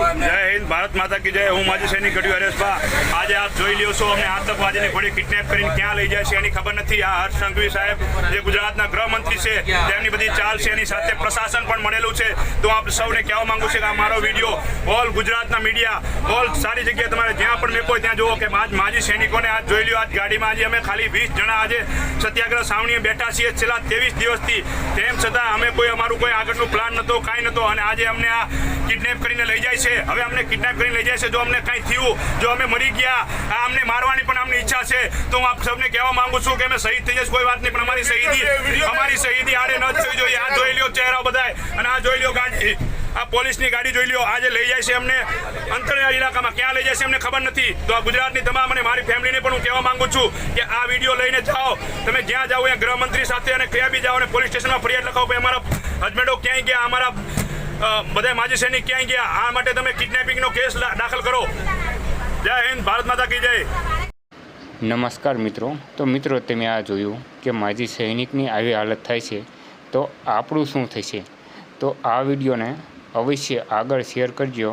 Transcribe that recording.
જય હિન્દ, ભારત માતા કી જય. હું માજી સૈનિક ઘડ્યું હરેશભા. આજે આપ જોઈ લ્યો છો અમને આતંકવાદીને ઘોડી કિડનેપ કરીને ક્યાં લઈ જાય છે એની ખબર નથી. આ હર્ષ સંઘવી સાહેબ, જે ગુજરાતના ગૃહમંત્રી છે. તેમની બધી ચાલ છે એની સાથે પ્રશાસન પણ મળેલું છે. તો આપ સૌને કહેવા માંગુ છું કે આ મારો વીડિયો ઓલ ગુજરાતના મીડિયા ઓલ સારી જગ્યાએ તમારે જ્યાં પણ મેકો ત્યાં જુઓ કે આજ માજી સૈનિકોને આજ જોઈ લ્યો આજ ગાડીમાં આજે અમે ખાલી વીસ જણા આજે સત્યાગ્રહ સાવણીએ બેઠા છીએ. છેલ્લા ત્રેવીસ દિવસથી તેમ છતાં અમે કોઈ અમારું કોઈ આગળનું પ્લાન નહોતો કાંઈ નહોતો અને આજે અમને આ કિડનેપ કરીને લઈ જાય છે. હવે અમને કિડનેપ કરીને લઈ જાય છે. જો અમને કાંઈ થયું જો અમે મરી ગયા આ અમને મારવાની પણ અમને ઈચ્છા છે. તો હું આપ સૌને કહેવા માંગુ છું કે અમે શહીદ થઈ જઈશ કોઈ વાત નહીં પણ અમારી શહીદી અમારી શહીદી આડે ન થવી જોઈએ. આ જોઈ લ્યો ચહેરા બધાય. અને આ જોઈ લ્યો ગાડી. આ પોલીસની ગાડી જોઈ લ્યો. આજે લઈ જાય છે અમને અંતરિયાળ ઇલાકામાં. ક્યાં લઈ જાય છે અમને ખબર નથી. તો આ ગુજરાતની તમામ અને મારી ફેમિલીને પણ હું કહેવા માંગુ છું કે આ વીડિયો લઈને જાઓ. તમે જ્યાં જાઓ ત્યાં ગૃહમંત્રી સાથે અને ક્યાં બી જાઓ અને પોલીસ સ્ટેશનમાં ફરિયાદ લખાવો ભાઈ અમારા હસબન્ડો ક્યાંય ગયા, અમારા બધા માજી સૈનિક ક્યાંય ગયા. આ માટે તમે કિડનેપિંગનો કેસ દાખલ કરો. જય હિન્દ. ભારત માતા કી જય. નમસ્કાર મિત્રો. તો મિત્રો, તમે આ જોયું કે માજી સૈનિકની આવી હાલત થાય છે. તો આપણું શું થશે? તો આ વિડીયોને અવશ્ય આગળ શેર કરજો